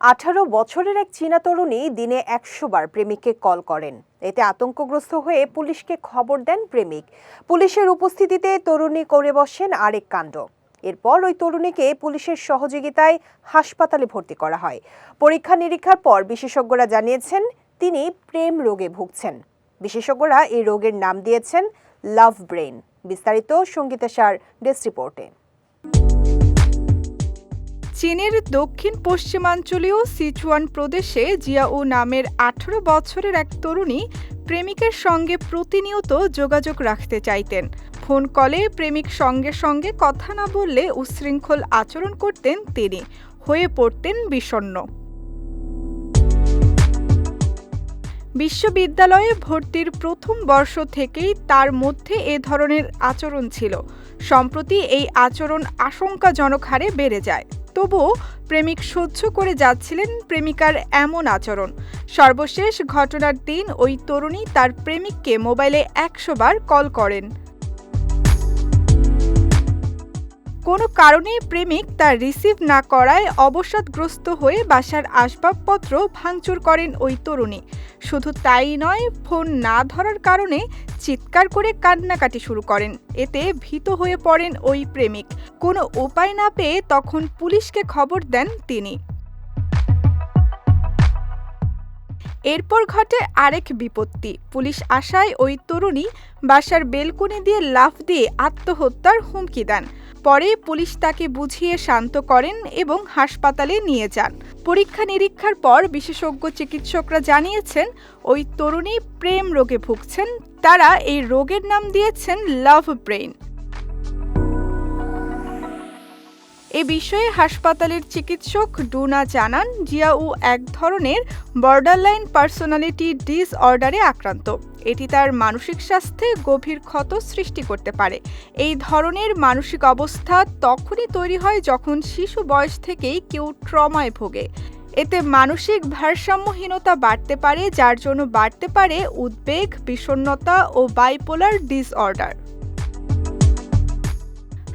আঠারো বছরের এক চীনা তরুণী দিনে একশো বার প্রেমিককে কল করেন। এতে আতঙ্কগ্রস্ত হয়ে পুলিশকে খবর দেন প্রেমিক। পুলিশের উপস্থিতিতে তরুণী করে বসেন আরেক কাণ্ড। এরপর ওই তরুণীকে পুলিশের সহযোগিতায় হাসপাতালে ভর্তি করা হয়। পরীক্ষা নিরীক্ষার পর বিশেষজ্ঞরা জানিয়েছেন, তিনি প্রেম রোগে ভুগছেন। বিশেষজ্ঞরা এই রোগের নাম দিয়েছেন, লাভ ব্রেন বিস্তারিত সঙ্গীতা সার ডেস্ক রিপোর্টে। চীনের দক্ষিণ পশ্চিমাঞ্চলীয় সিচুয়ান প্রদেশে জিয়াউ নামের আঠারো বছরের এক তরুণী প্রেমিকের সঙ্গে প্রতিনিয়ত যোগাযোগ রাখতে চাইতেন। ফোন কলে প্রেমিক সঙ্গে সঙ্গে কথা না বললে উচ্ছৃঙ্খল আচরণ করতেন তিনি। হয়ে পড়তেন বিষণ্ণ। বিশ্ববিদ্যালয়ে ভর্তির প্রথম বর্ষ থেকেই তার মধ্যে এ ধরনের আচরণ ছিল। সম্প্রতি এই আচরণ আশঙ্কাজনক হারে বেড়ে যায়। তবুও প্রেমিক সহ্য করে যাচ্ছিলেন প্রেমিকার এমন আচরণ। সর্বশেষ ঘটনার দিন ওই তরুণী তার প্রেমিককে মোবাইলে একশো বার কল করেন। কোনো কারণে প্রেমিক তার রিসিভ না করায় অবসাদগ্রস্ত হয়ে বাসার আসবাবপত্র ভাঙচুর করেন ওই তরুণী। শুধু তাই নয়, ফোন না ধরার কারণে চিৎকার করে কান্নাকাটি শুরু করেন। এতে ভীত হয়ে পড়েন ওই প্রেমিক। কোনো উপায় না পেয়ে তখন পুলিশকে খবর দেন তিনি। এরপর ঘটে আরেক বিপত্তি। পুলিশ আসায় ওই তরুণী বাসার বেলকুনি দিয়ে লাফ দিয়ে আত্মহত্যার হুমকি দেন। পরে পুলিশ তাকে বুঝিয়ে শান্ত করেন এবং হাসপাতালে নিয়ে যান। পরীক্ষা নিরীক্ষার পর বিশেষজ্ঞ চিকিৎসকরা জানিয়েছেন, ওই তরুণী প্রেম রোগে ভুগছেন। তারা এই রোগের নাম দিয়েছেন লাভ ব্রেইন এ বিষয়ে হাসপাতালের চিকিৎসক ডুনা জানান, জিয়াউ এক ধরনের বর্ডারলাইন পার্সোনালিটি ডিসঅর্ডারে আক্রান্ত। এটি তার মানসিক স্বাস্থ্যে গভীর ক্ষত সৃষ্টি করতে পারে। এই ধরনের মানসিক অবস্থা তখনই তৈরি হয় যখন শিশু বয়স থেকেই কেউ ট্রমায় ভোগে। এতে মানসিক ভারসাম্যহীনতা বাড়তে পারে, যার জন্য বাড়তে পারে উদ্বেগ, বিষণ্ণতা ও bipolar disorder